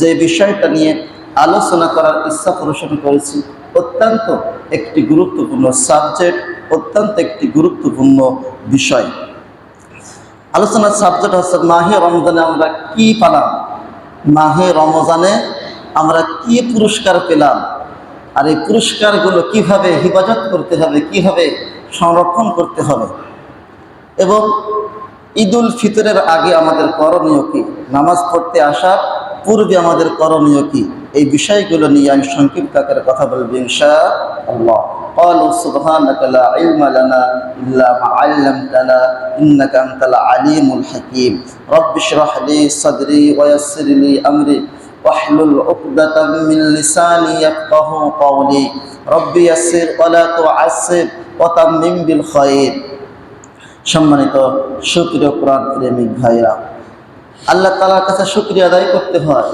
যে বিষয়টা নিয়ে আলোচনা করার ইচ্ছা পোষণ করেছি, অত্যন্ত একটি গুরুত্বপূর্ণ সাবজেক্ট অত্যন্ত একটি গুরুত্বপূর্ণ বিষয়। আলোচনার সাবজেক্ট হচ্ছে মাহে রমজানে আমরা কি পালাম? মাহে রমজানে আমরা কি পুরস্কার পেলাম? আর এই পুরস্কারগুলো কীভাবে হেফাজত করতে হবে, কীভাবে সংরক্ষণ করতে হবে? এবং ঈদুল ফিতরের আগে আমাদের করণীয় কি? নামাজ পড়তে আসার পূর্বে আমাদের করণীয় কি এই বিষয়গুলো নিয়ে আমি সংক্ষিপ্ত আকারে কথা বলবো ইনশা আল্লাহ قالوا سبحانك لا علم لنا إلا ما علمتنا إنك أنت العليم الحكيم رب اشرح لي صدري ويسر لي أمري واحلل عقدة من لساني يفقه قولي رب يسر ولا تعسر وتمم بالخير সম্মানিত সুপ্রিয় কোরআন প্রেমিক ভাইরা আল্লাহ তালার কাছে শুক্রিয়া আদায় করতে হয়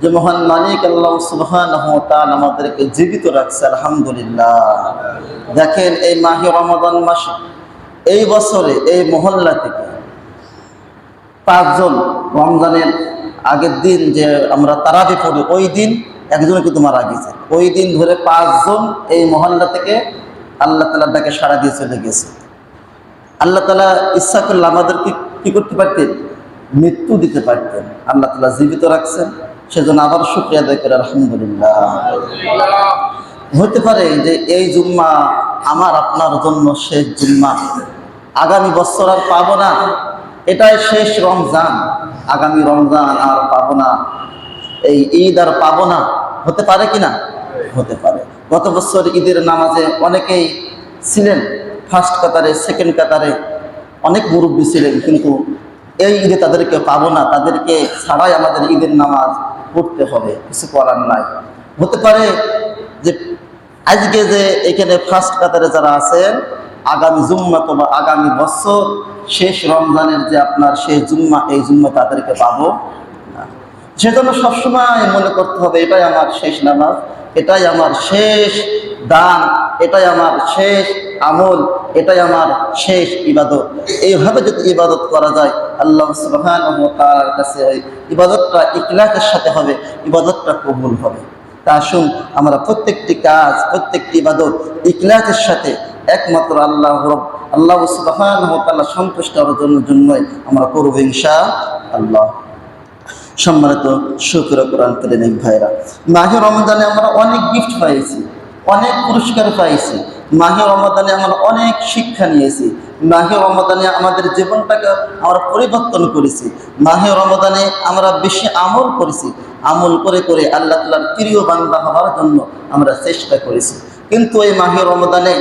যে মহান মালিক আল্লাহ সুবহান আমাদেরকে জীবিত রাখছে, আলহামদুলিল্লাহ। দেখেন এই মাহি রমাদান মাসে, এই বছরে, এই মহল্লা থেকে পাঁচজন রমজানের আগের দিন যে আমরা তারাবি পড়ি, ওই দিন একজনে কিন্তু মারা গেছে। ওই দিন ধরে পাঁচজন এই মহল্লা থেকে আল্লাহ তালার ডাকে সাড়া দিয়ে চলে গেছে। আল্লাহ তালা ইচ্ছা করলে আমাদেরকে কি করতে পারতেন? মৃত্যু দিতে পারতেন। আল্লাহ তালা জীবিত রাখছেন। সেজন্য আবার শুক্রিয়া আদায় করে আলহামদুলিল্লাহ। হতে পারে যে এই জুম্মা আমার আপনার জন্য শেষ জুম্মা। আগামী বছর আর পাবো না। এটাই শেষ রমজান। আগামী রমজান আর পাবো না। এই ঈদ আর পাবো না। হতে পারে কি না? হতে পারে। গত বছর ঈদের নামাজে অনেকেই ছিলেন। ফার্স্ট কাতারে সেকেন্ড কাতারে অনেক মুরব্বী ছিলেন। কিন্তু এই ঈদে তাদেরকে পাবো না, তাদেরকে ছাড়াই আমাদের ঈদের নামাজ পড়তে হবে, কিছু করার নাই। হতে পারে যে আজকে যে এখানে ফার্স্ট কাতারে যারা আছেন, আগামী জুম্মা তোমার আগামী বছর, শেষ রমজানের যে আপনার শেষ জুম্মা, এই জুম্মা তাদেরকে পাবো সেজন্য সবসময় মনে করতে হবে, এটাই আমার শেষ নামাজ, এটাই আমার শেষ দান, এটাই আমার শেষ আমল, এটাই আমার শেষ ইবাদত। এইভাবে যদি ইবাদত করা যায়, আল্লাহ সুবহানাহু ওয়া তাআলার কাছে ইবাদতটা ইখলাসের সাথে হবে, ইবাদতটা কবুল হবে। তা আসুন, আমরা প্রত্যেকটি কাজ, প্রত্যেকটি ইবাদত ইখলাসের সাথে একমাত্র আল্লাহ রব, আল্লাহ সুবহানাহু ওয়া তাআলা সন্তুষ্ট অর্জনের জন্যই আমরা করব হিংসা ইনশাআল্লাহ। সম্মানিত, শুক্র কোরআন প্রেমিক ভাইরা, মাহে রমজানে আমরা অনেক গিফট পাইছি অনেক পুরস্কার পাইছি। মাহে রমাদানে আমরা অনেক শিক্ষা নিয়েছি। মাহে রমাদানে আমাদের জীবনটাকে আমরা পরিবর্তন করেছি। মাহে রমাদানে আমরা বেশি আমল করেছি। আমল করে করে আল্লাহ তালার প্রিয় বান্দা হওয়ার জন্য আমরা চেষ্টা করেছি। কিন্তু এই মাহে রমাদানে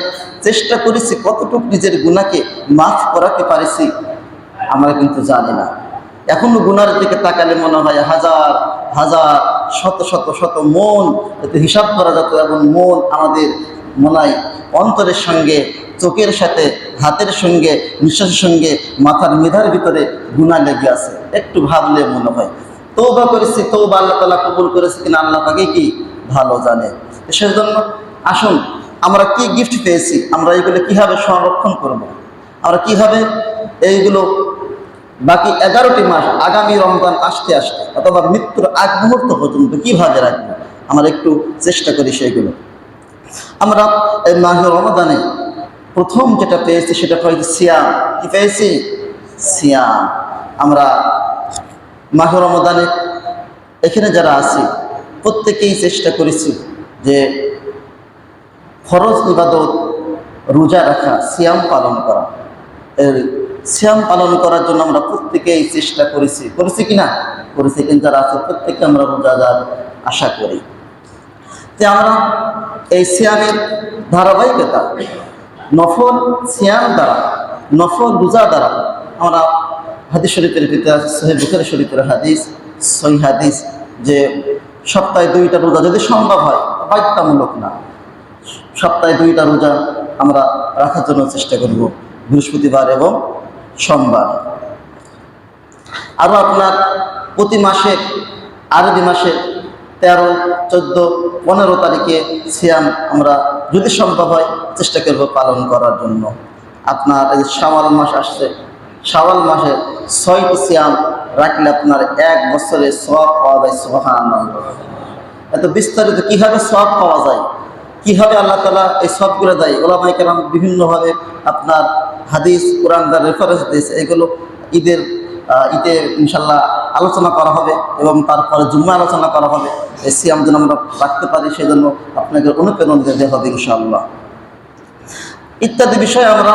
চেষ্টা করেছি কতটুকু নিজের গুণাকে মাফ করাতে পারেছি, আমরা কিন্তু জানি না। এখনও গুনার দিকে তাকালে মনে হয় হাজার হাজার শত শত শত মন এতে হিসাব করা যেত এবং মন আমাদের মনে হয় অন্তরের সঙ্গে, চোখের সাথে, হাতের সঙ্গে, নিঃশ্বাসের সঙ্গে, মাথার মেধার ভিতরে গুণা লেগে আছে। একটু ভাবলে মনে হয়। তৌবা করেছি তৌবা আল্লাহ তালা কবুল করেছি কিনা আল্লাহ তাকে কি? ভালো জানে। সেজন্য আসুন, আমরা কি গিফট পেয়েছি, আমরা এইগুলো কীভাবে সংরক্ষণ করব। আমরা কীভাবে এইগুলো বাকি এগারোটি মাস আগামী রমজান আসতে আসতে অথবা মৃত্যুর আগ মুহূর্ত পর্যন্ত কীভাবে রাখব? আমরা একটু চেষ্টা করি সেইগুলো। আমরা এই মাহ রমজানে প্রথম যেটা পেয়েছি সেটা হয়েছে সিয়াম। কি পেয়েছি? সিয়াম। আমরা মাহ রমজানে এখানে যারা আছি, প্রত্যেকেই চেষ্টা করেছি যে ফরজ ইবাদত রোজা রাখা, সিয়াম পালন করা। সিয়াম পালন করার জন্য আমরা প্রত্যেকেই চেষ্টা করেছি। করেছি কি না করেছি কিন্তু যারা আছে প্রত্যেকে আমরা রোজাদার আশা করি। যে আমরা এই সিয়ামের ধারাবাহিকতা, নফল সিয়াম দ্বারা, নফল রোজা দ্বারা আমরা হাদিস শরীফের ভিতরে আছে সহি বুখারি শরীফের হাদিস সহি হাদিস যে সপ্তাহে দুইটা রোজা যদি সম্ভব হয়, বাধ্যতামূলক না। সপ্তাহে দুইটা রোজা আমরা রাখার জন্য চেষ্টা করব। বৃহস্পতিবার এবং সোমবার। আরও আপনার প্রতি মাসে আরবি মাসে তেরো, চোদ্দ, পনেরো তারিখে সিয়াম আমরা যদি সম্ভব হয় চেষ্টা করব পালন করার জন্য। আপনার এই যে শাওয়াল মাস আসছে, শাওয়াল মাসে ছয়টি সিয়াম রাখলে আপনার এক বছরে সব পাওয়া যায় সোহান এত বিস্তারিত কীভাবে সব পাওয়া যায়? কীভাবে আল্লাহ তালা এই সবগুলো দেয়? ওলামাই কেরাম বিভিন্নভাবে আপনার হাদিস, কোরআন তার রেফারেন্স দিয়েছে। এগুলো ঈদের ঈদে ইনশাল্লাহ আলোচনা করা হবে এবং তারপরে জুম্মা আলোচনা করা হবে। এই সিয়াম যেন আমরা রাখতে পারি সেই জন্য আপনাকে অনুপ্রেরণা দিতে হবে ইনশাআল্লাহ। ইত্যাদি বিষয়ে আমরা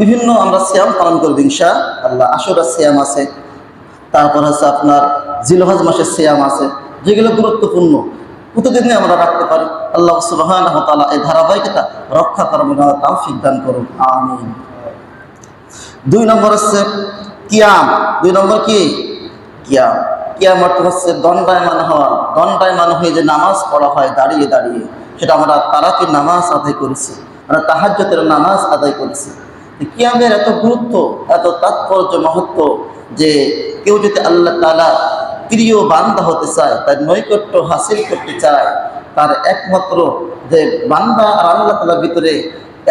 বিভিন্ন আমরা সিয়াম পালন করব ইনশা আল্লাহ আশুরা সিয়াম আছে, তারপর হচ্ছে আপনার জিলহজ মাসের সিয়াম আছে, যেগুলো গুরুত্বপূর্ণ। প্রতিদিনই আমরা রাখতে পারি? আল্লাহ সুবহান এই ধারাবাহিকতা রক্ষা করবেন তাও সিদ্ধান্ত করুন। আমিন। দুই নম্বর হচ্ছে কিয়াম। দুই নম্বর কি? কিয়াম। কিয়াম অর্থ হচ্ছে দণ্ডায়মান হওয়া। দণ্ডায়মান হয়ে যে নামাজ পড়া হয় দাঁড়িয়ে দাঁড়িয়ে, সেটা আমরা তারাকির নামাজ আদায় করেছি। আমরা তাহাজ্যতের নামাজ আদায় করেছি। কিয়ামের এত গুরুত্ব, এত তাৎপর্য, মহত্ব যে কেউ যদি আল্লাহ তালা প্রিয় বান্দা হতে চায়, তার নৈকট্য হাসিল করতে চায়, তার একমাত্র যে বান্দা আর আল্লাহ তালার ভিতরে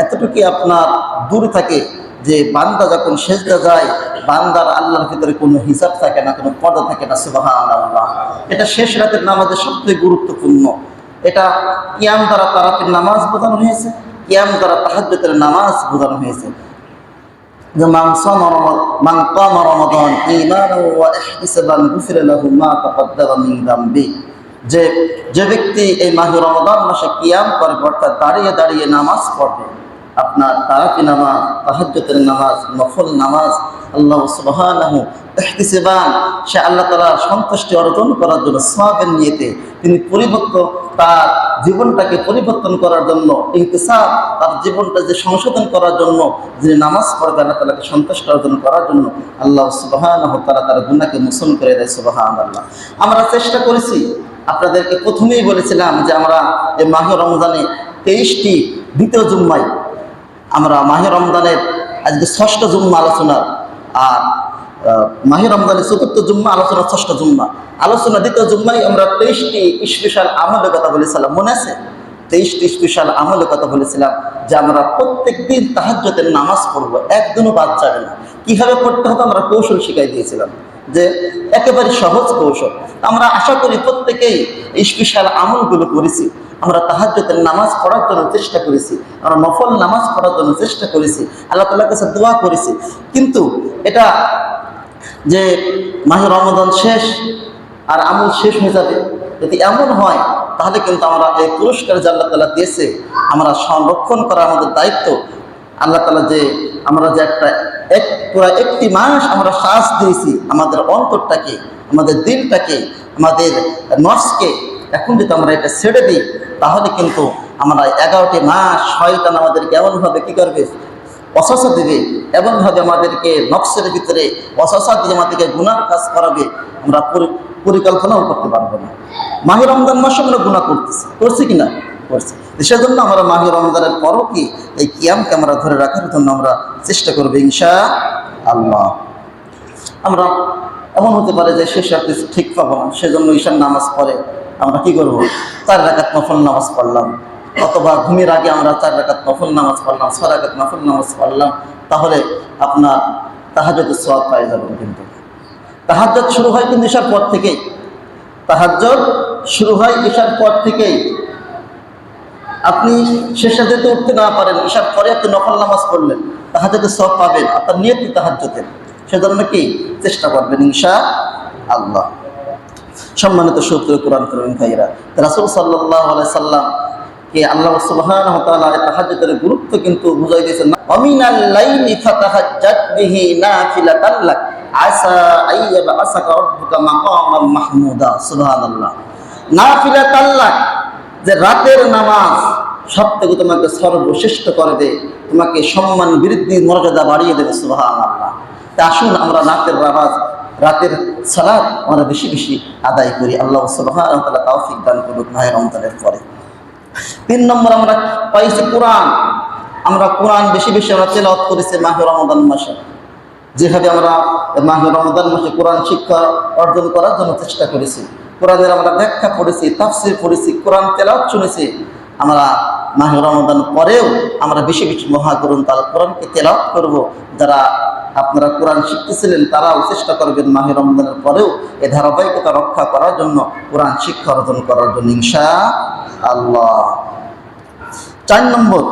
এতটুকু আপনার দূর থাকে যে বান্দা যখন সেজদা যায়, বান্দার আল্লাহর ভিতরে কোনো হিসাব থাকে না, কোনো পর্দা থাকে না সুবাহান আল্লাহ এটা শেষ রাতের নামাজের সবথেকে গুরুত্বপূর্ণ। এটা কিয়াম দ্বারা তারাতের নামাজ বোঝানো হয়েছে, কিয়াম দ্বারা তাহাজ্জতের নামাজ বোঝানো হয়েছে। যে যে যে ব্যক্তি এই মাহে রমাদান মাসে কিয়াম করবে অর্থাৎ দাঁড়িয়ে দাঁড়িয়ে নামাজ পড়বে আপনার তারাকি নামাজ, তাহাজ্জুদের নামাজ, নফল নামাজ, আল্লাহ সুবহানাহু সে আল্লাহ তাআলার সন্তুষ্টি অর্জন করার জন্য সওয়াবের নিয়েতে তিনি পরিবর্তন তার জীবনটাকে পরিবর্তন করার জন্য, ইহতিসাব, তার জীবনটা যে সংশোধন করার জন্য যে নামাজ পড়বে আল্লাহ তালাকে সন্তুষ্ট অর্জন করার জন্য আল্লাহ সুবাহান তারা তার গুণাকে মোচন করে দেয় সুবাহান আল্লাহ আমরা চেষ্টা করেছি, আপনাদেরকে প্রথমেই বলেছিলাম যে আমরা এই মাহ রমজানে তেইশটি দ্বিতীয় জুম্মাই আমরা মাহে রমজানের আজকে ষষ্ঠ জুম্মা আলোচনার আর মাহে রমজানের চতুর্থ জুম্মা আলোচনা ষষ্ঠ জুম্মা। আলোচনা দ্বিতীয় জুম্মাই আমরা তেইশটি স্পেশাল আমলের কথা বলেছিলাম, মনে আছে? তেইশটি স্পেশাল আমলের কথা বলেছিলাম, যে আমরা প্রত্যেক দিন তাহাজ্যতের নামাজ পড়ব, একদিনও বাদ যাবে না। কীভাবে পড়তে হবে আমরা কৌশল শিখাই দিয়েছিলাম, যে একেবারে সহজ কৌশল। আমরা আশা করি প্রত্যেকেই স্পেশাল আমলগুলো করেছি। আমরা তাহাজ্জতের নামাজ পড়ার জন্য চেষ্টা করেছি। আমরা নফল নামাজ পড়ার জন্য চেষ্টা করেছি। আল্লাহ তালার কাছে দোয়া করেছি। কিন্তু এটা যে মাহে রমজান শেষ আর আমল শেষ হয়ে যাবে, যদি এমন হয়, তাহলে কিন্তু আমরা এই পুরস্কার যে আল্লাহ তালা দিয়েছে, আমরা সংরক্ষণ করা আমাদের দায়িত্ব। আল্লাহ তালা যে আমরা যে একটা এক পুরো একটি মাস আমরা শ্বাস দিয়েছি আমাদের অন্তরটাকে, আমাদের দিলটাকে, আমাদের নর্সকে এখন যদি আমরা এটা ছেড়ে দিই, তাহলে কিন্তু আমরা এগারোটি মাস শয়তান আমাদেরকে এমনভাবে কী করবে? অসসা দেবে। এমনভাবে আমাদেরকে নকশের ভিতরে অসসা দিয়ে আমাদেরকে গুনার কাজ করাবে আমরা পরিকল্পনাও করতে পারব না। মাহির রমজান মাসে আমরা গুণা করতেছি। করছি কিনা? করছি। সেজন্য আমরা মাহির রমজানের পরও কি এই কিয়ামকে আমরা ধরে রাখার জন্য আমরা চেষ্টা করব ইনশা আল্লাহ আমরা এমন হতে পারে যে শেষ রাতে ঠিক পাবো না, সেজন্য ঈশান নামাজ পড়ে। আমরা কি করব? চার রাকাত নফল নামাজ পড়লাম। অথবা ঘুমের আগে আমরা চার রাকাত নফল নামাজ পড়লাম, ছ রাকাত নফল নামাজ পড়লাম, তাহলে আপনার তাহাজতের সব পাই যাবেন কিন্তু। তাহাজ্জত শুরু হয় কিন্তু ঈশার পর থেকেই। তাহাজ্জত শুরু হয় ঈশার পর থেকেই। আপনি শেষে যেতে উঠতে না পারেন, ঈশার পরে আপনি নফল নামাজ পড়লেন তাহাজতে সব পাবেন আপনার নিয়তি তাহাজ্জতের সেজন্য কি? চেষ্টা করবেন ঈশা আল্লাহ। সম্মানিত সূত্র কোরআন করিম ভাইরা রাসুল সাল্লাহ সাল্লাম কে আল্লাহ সুবহান তাহাজ্জতের গুরুত্ব কিন্তু বুঝাই দিয়েছেন আসা মাহমুদা। সুবহানাল্লাহ। যে রাতের নামাজ সব থেকে তোমাকে সর্বশ্রেষ্ঠ করে দে, তোমাকে সম্মান, বৃদ্ধি, মর্যাদা বাড়িয়ে দেবে। সুবাহান আল্লাহ তা আসুন আমরা রাতের নামাজ রাতের সালাদ আমরা বেশি বেশি আদায় করি। আল্লাহ সুবাহান তালা তাওফিক দান করুক মাহে রমজানের পরে। তিন নম্বর আমরা পাইছি কোরআন। আমরা কোরআন বেশি বেশি আমরা তেলাওয়াত করেছি মাহে রমজান মাসে। যেভাবে আমরা মাহে রমজান মাসে কোরআন শিক্ষা অর্জন করার জন্য চেষ্টা করেছি। কোরআনের আমরা ব্যাখ্যা পড়েছি, তাফসির পড়েছি, কোরআন তেলাওয়াত শুনেছি। আমরা মাহে রমজান পরেও আমরা বেশি বেশি মহাকরুণ তার কোরআনকে তেলাওয়াত করব। যারা আপনারা কোরআন শিখতেছিলেন, তারাও চেষ্টা করবেন মাহে রমজানের পরেও এ ধারাবাহিকতা রক্ষা করার জন্য কোরআন শিক্ষা অর্জন করার জন্য ইনশা আল্লাহ চার নম্বর,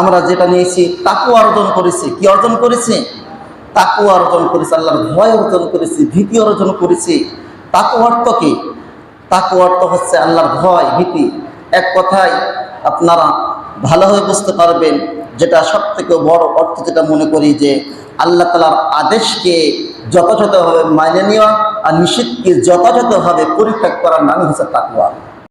আমরা যেটা নিয়েছি তাকু অর্জন করেছি। কি অর্জন করেছি? তাকু অর্জন করেছি, আল্লাহর ভয় অর্জন করেছি, ভীতি অর্জন করেছি। তাকু অর্থ কি? তাকু অর্থ হচ্ছে আল্লাহর ভয়, ভীতি। এক কথায়, আপনারা ভালোভাবে বুঝতে পারবেন, যেটা সব থেকে বড় অর্থ, যেটা মনে করি যে আল্লাহ তালার আদেশকে যথাযথভাবে মাইনে নেওয়া আর নিষেধকে যথাযথভাবে পরিত্যাগ করার নামই হচ্ছে তাকুয়া